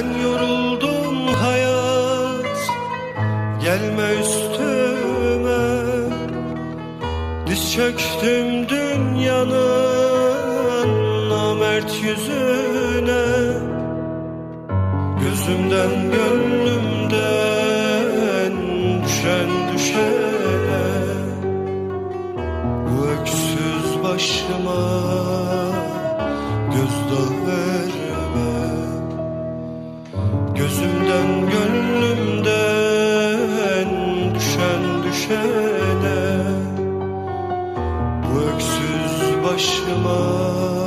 Ben yoruldum hayat. Gelme üstüme. Diz çöktüm dünyanın Namert yüzüne. Gözümden gönlümden Düşen düşene. Bu öksüz başıma Gönlümden gönlümden düşen düşene Bu öksüz başıma